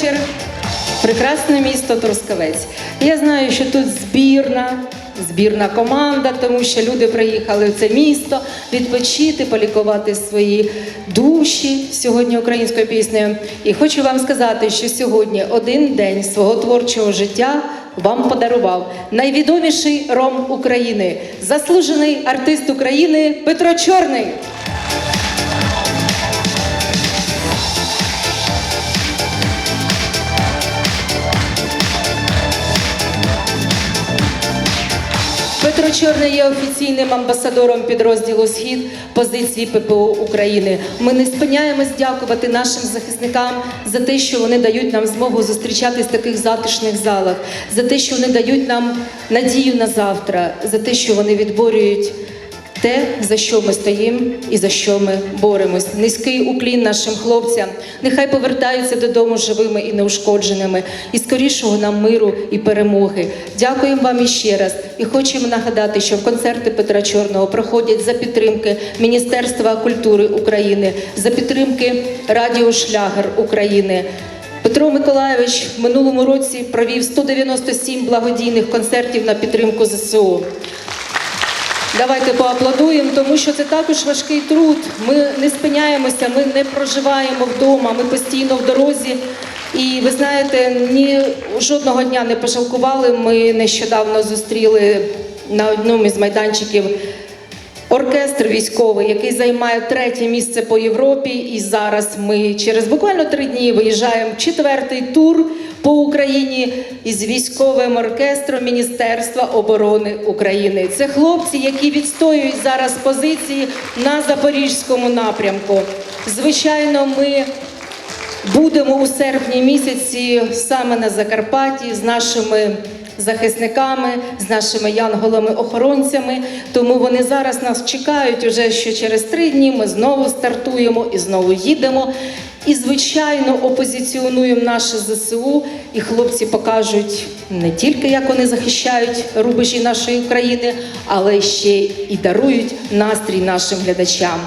вечір. Прекрасне місто Трускавець. Я знаю, що тут збірна, збірна команда, тому що люди приїхали в це місто відпочити, полікувати свої душі сьогодні українською піснею. І хочу вам сказати, що сьогодні один день свого творчого життя вам подарував найвідоміший ром України, заслужений артист України Петро Чорний. Петро Чорний є офіційним амбасадором підрозділу Схід позиції ППО України. Ми не спиняємось дякувати нашим захисникам за те, що вони дають нам змогу зустрічатись в таких затишних залах, за те, що вони дають нам надію на завтра, за те, що вони відборюють те, за що ми стоїмо і за що ми боремось. Низький уклін нашим хлопцям. Нехай повертаються додому живими і неушкодженими, і скорішого нам миру і перемоги. Дякуємо вам іще раз. І хочемо нагадати, що концерти Петра Чорного проходять за підтримки Міністерства культури України, за підтримки Радіо Шлягер України. Петро Миколайович в минулому році провів 197 благодійних концертів на підтримку ЗСУ. Давайте поаплодуємо, тому що це також важкий труд. Ми не спиняємося, ми не проживаємо вдома, ми постійно в дорозі. І ви знаєте, ні жодного дня не пожалкували. Ми нещодавно зустріли на одному із майданчиків оркестр військовий, який займає третє місце по Європі. І зараз ми через буквально три дні виїжджаємо четвертий тур по Україні із військовим оркестром Міністерства оборони України. Це хлопці, які відстоюють зараз позиції на запорізькому напрямку. Звичайно, ми. Будемо у серпні місяці саме на Закарпатті з нашими захисниками, з нашими янголами-охоронцями. Тому вони зараз нас чекають уже, що через три дні ми знову стартуємо і знову їдемо. І, звичайно, опозиціонуємо наше ЗСУ, і хлопці покажуть не тільки як вони захищають рубежі нашої країни, але ще й дарують настрій нашим глядачам.